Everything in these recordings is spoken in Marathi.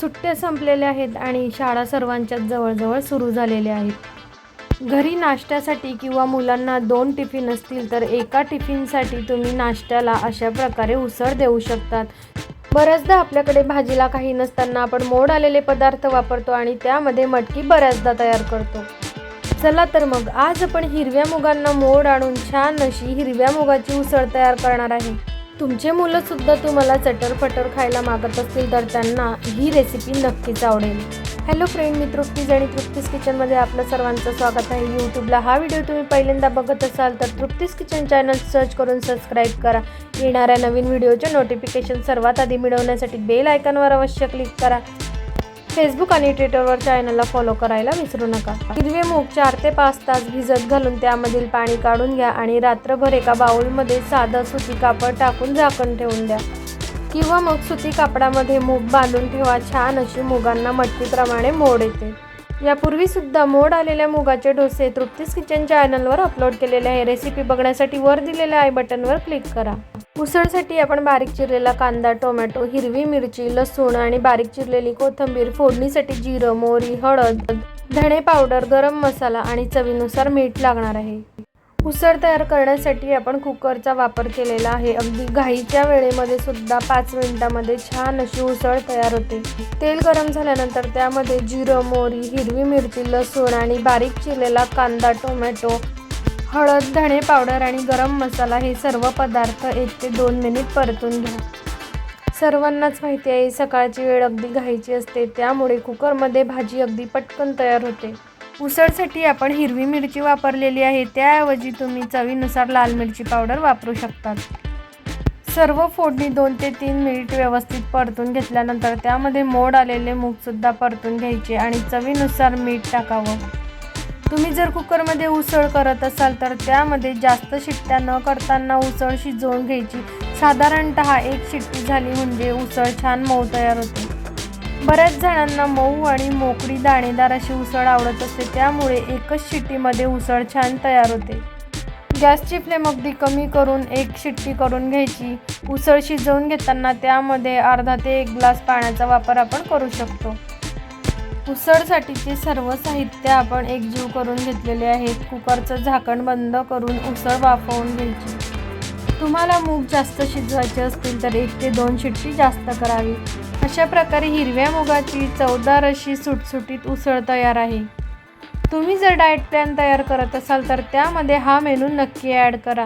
सुट्ट्या संपलेल्या आहेत आणि शाळा सर्वांच्याच जवळजवळ सुरू झालेल्या आहेत. घरी नाश्त्यासाठी किंवा मुलांना दोन टिफिन असतील तर एका टिफिनसाठी तुम्ही नाश्त्याला अशा प्रकारे उसळ देऊ शकतात. बऱ्याचदा आपल्याकडे भाजीला काही नसताना आपण मोड आलेले पदार्थ वापरतो आणि त्यामध्ये मटकी बऱ्याचदा तयार करतो. चला तर मग आज आपण हिरव्या मुगांना मोड आणून छान अशी हिरव्या मुगाची उसळ तयार करणार आहे. तुमचे मुलंसुद्धा तुम्हाला चटरफटर खायला मागत असतील तर त्यांना ही रेसिपी नक्कीच आवडेल. हॅलो फ्रेंड मी तृप्तीज आणि तृप्तीज किचनमध्ये आपलं सर्वांचं स्वागत आहे. यूट्यूबला हा व्हिडिओ तुम्ही पहिल्यांदा बघत असाल तर तृप्तीज किचन चॅनल सर्च करून सबस्क्राईब करा. येणाऱ्या नवीन व्हिडिओचे नोटिफिकेशन सर्वात आधी मिळवण्यासाठी बेल आयकॉनवर अवश्य क्लिक करा. फेसबुक आणि ट्विटरवर चॅनलला फॉलो करायला विसरू नका. हिरवे मूग चार ते पाच तास भिजत घालून त्यामधील पाणी काढून घ्या आणि रात्रभर एका बाउलमध्ये साधं सुती कापड टाकून झाकण ठेवून द्या. किंवा मग सुती कापडामध्ये मूग बांधून ठेवा छान अशी मुगांना मटकीप्रमाणे मोड येते. यापूर्वी सुद्धा मोड आलेल्या मुगाचे डोसे तृप्तीस किचन चॅनलवर अपलोड केलेले आहे. रेसिपी बघण्यासाठी वर दिलेल्या आय बटनवर क्लिक करा. उसळसाठी आपण बारीक चिरलेला कांदा टोमॅटो हिरवी मिरची लसूण आणि बारीक चिरलेली कोथिंबीर फोडणीसाठी जिरं मोहरी हळद धणे पावडर गरम मसाला आणि चवीनुसार मीठ लागणार आहे. उसळ तयार करण्यासाठी आपण कुकरचा वापर केलेला आहे. अगदी घाईच्या वेळेमध्ये सुद्धा पाच मिनिटामध्ये छान अशी उसळ तयार होते. तेल गरम झाल्यानंतर त्यामध्ये जिरं मोरी हिरवी मिरची लसूण आणि बारीक चिरलेला कांदा टोमॅटो हळद धणे पावडर आणि गरम मसाला हे सर्व पदार्थ एक ते दोन मिनिट परतून घ्या. सर्वांनाच माहिती आहे सकाळची वेळ अगदी घाईची असते त्यामुळे कुकरमध्ये भाजी अगदी पटकन तयार होते. उसळसाठी आपण हिरवी मिरची वापरलेली आहे. त्याऐवजी तुम्ही चवीनुसार लाल मिरची पावडर वापरू शकतात. सर्व फोडणी दोन ते तीन मिनिट व्यवस्थित परतून घेतल्यानंतर त्यामध्ये मोड आलेले मूगसुद्धा परतून घ्यायचे आणि चवीनुसार मीठ टाकावं. तुम्ही जर कुकरमध्ये उसळ करत असाल तर त्यामध्ये जास्त शिट्ट्या न करताना उसळ शिजवून घ्यायची. साधारणतः एक शिट्टी झाली म्हणजे उसळ छान मऊ तयार होते. बऱ्याच जणांना मऊ आणि मोकळी दाणेदार अशी उसळ आवडत असते. त्यामुळे एकच शिट्टीमध्ये उसळ छान तयार होते. गॅसची फ्लेम अगदी कमी करून एक शिट्टी करून घ्यायची. उसळ शिजवून घेताना त्यामध्ये अर्धा ते एक ग्लास पाण्याचा वापर आपण करू शकतो. उसळसाठीचे सर्व साहित्य आपण एकजीव करून घेतलेले आहेत कुकरचं झाकण बंद करून उसळ वाफवून घ्यायची. तुम्हाला मूग जास्त शिजवायचे असतील तर एक ते दोन शिट्टी जास्त करावी. अशा प्रकारे हिरव्या मुगाची चवदार अशी सुटसुटीत उसळ तयार आहे. तुम्ही जर डाएट प्लॅन तयार करत असाल तर त्यामध्ये हा मेनू नक्की ॲड करा.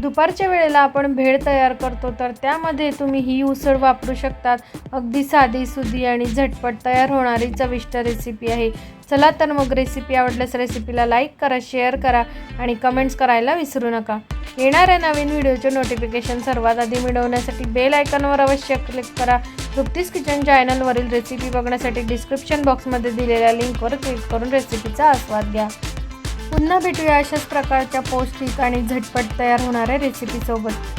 दुपारच्या वेळेला आपण भेळ तयार करतो तर त्यामध्ये तुम्ही ही उसळ वापरू शकतात. अगदी साधी सुधी आणि झटपट तयार होणारी चविष्ट रेसिपी आहे. चला तर मग रेसिपी आवडल्यास रेसिपीला लाईक करा शेअर करा आणि कमेंट्स करायला विसरू नका. येणाऱ्या नवीन व्हिडिओचे नोटिफिकेशन सर्वात आधी मिळवण्यासाठी बेल आयकॉनवर अवश्य क्लिक करा. तृप्तीस किचन चॅनलवरील रेसिपी बघण्यासाठी डिस्क्रिप्शन बॉक्समध्ये दिलेल्या लिंकवर क्लिक करून रेसिपीचा आस्वाद घ्या. पुन्हा भेटूया अशाच प्रकारच्या पौष्टिक आणि झटपट तयार होणाऱ्या रेसिपीसोबत